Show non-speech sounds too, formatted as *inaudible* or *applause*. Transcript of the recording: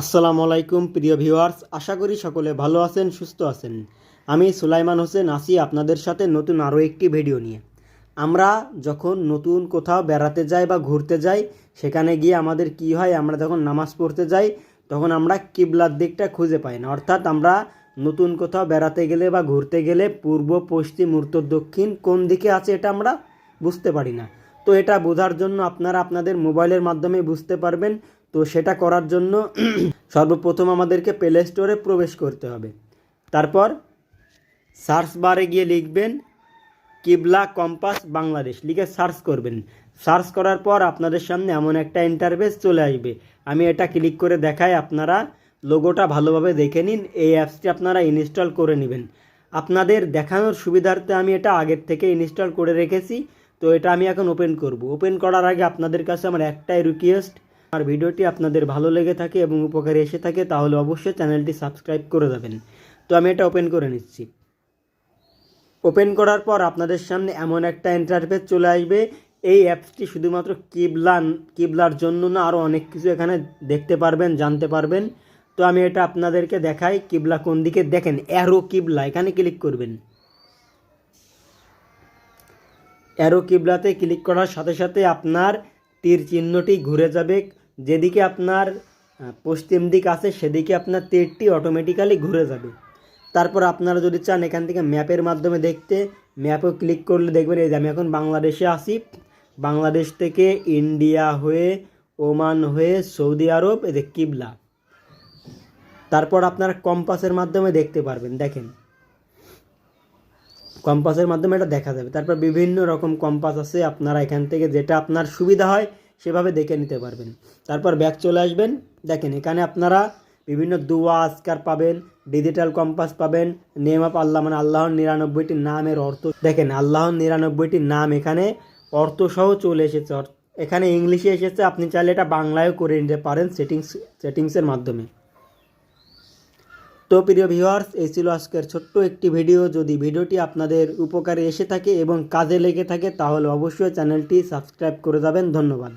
আসসালামু আলাইকুম, প্রিয় ভিউয়ার্স। আশা করি সকলে ভালো আছেন, সুস্থ আছেন। আমি সুলাইমান হোসেন আসি আপনাদের সাথে নতুন আরও একটি ভিডিও নিয়ে। আমরা যখন নতুন কোথাও বেড়াতে যাই বা ঘুরতে যাই, সেখানে গিয়ে আমাদের কি হয়, আমরা যখন নামাজ পড়তে যাই, তখন আমরা কিবলার দিকটা খুঁজে পাই না। অর্থাৎ আমরা নতুন কোথাও বেড়াতে গেলে বা ঘুরতে গেলে পূর্ব, পশ্চিম, উত্তর, দক্ষিণ কোন দিকে আছে এটা আমরা বুঝতে পারি না। তো এটা বোঝার জন্য আপনারা আপনাদের মোবাইলের মাধ্যমে বুঝতে পারবেন। তো সেটা করার জন্য *clears throat* সর্বপ্রথম আমাদেরকে প্লে স্টোরে প্রবেশ করতে হবে। তারপর সার্চ বারে গিয়ে লিখবেন কিবলা কম্পাস বাংলাদেশ। লিখে সার্চ করবেন। সার্চ করার পর আপনাদের সামনে এমন একটা ইন্টারভেস চলে আসবে। আমি এটা ক্লিক করে দেখাই, আপনারা লোগোটা ভালোভাবে দেখে নিন। এই অ্যাপসটি আপনারা ইনস্টল করে নেবেন। আপনাদের দেখানোর সুবিধার্থে আমি এটা আগের থেকে ইনস্টল করে রেখেছি। তো এটা আমি এখন ওপেন করব। ওপেন করার আগে আপনাদের কাছে আমার একটাই রিকোয়েস্ট আর ভিডিওটি আপনাদের ভালো লেগে থাকে এবং উপকারে এসে থাকে, তাহলে অবশ্যই চ্যানেলটি সাবস্ক্রাইব করে দেবেন। তো আমি এটা ওপেন করে নিচ্ছি। ওপেন করার পর আপনাদের সামনে এমন একটা ইন্টারফেস চলে আসবে। এই অ্যাপসটি শুধুমাত্র কিবলা কিবলার জন্য না আরও অনেক কিছু এখানে দেখতে পারবেন, জানতে পারবেন। তো আমি এটা আপনাদেরকে দেখাই, কিবলা কোন দিকে দেখেন অ্যারো কিবলা, এখানে ক্লিক করবেন। অ্যারো কিবলাতে ক্লিক করার সাথে সাথে আপনার তীর চিহ্নটি ঘুরে যাবে। যেদিকে আপনার পশ্চিম দিক আছে, সেদিকে আপনার তীরটি অটোমেটিক্যালি ঘুরে যাবে। তারপর আপনারা যদি চান এখান থেকে ম্যাপের মাধ্যমে দেখতে, ম্যাপও ক্লিক করলে দেখবেন, এই যে আমি এখন বাংলাদেশে আসি বাংলাদেশ থেকে ইন্ডিয়া হয়ে, ওমান হয়ে, সৌদি আরব, এই যে কিবলা। তারপর আপনারা কম্পাসের মাধ্যমে দেখতে পারবেন, দেখেন। কম্পাসের মাধ্যমে এটা দেখা যাবে। তারপর বিভিন্ন রকম কম্পাস আছে, আপনারা এখান থেকে যেটা আপনার সুবিধা হয়, সেভাবে দেখে নিতে পারবেন। তারপর ব্যাক চলে আসবেন। দেখেন, এখানে আপনারা বিভিন্ন দুয়া, আজকার পাবেন ডিজিটাল কম্পাস পাবেন নেম অফ আল্লাহ মানে আল্লাহর নিরানব্বইটি নামের অর্থ। দেখেন, আল্লাহর নিরানব্বইটি নাম এখানে অর্থসহ চলে এসেছে। এখানে ইংলিশে এসেছে, আপনি চাইলে এটা বাংলায়ও করে নিতে পারেন সেটিংস সেটিংসের মাধ্যমে। তো প্রিয় ভিউয়ার্স এই ছিল আজকের ছোট্ট একটি ভিডিও যদি ভিডিওটি আপনাদের উপকারে এসে থাকে এবং কাজে লেগে থাকে, তাহলে অবশ্যই চ্যানেলটি সাবস্ক্রাইব করে যাবেন। ধন্যবাদ।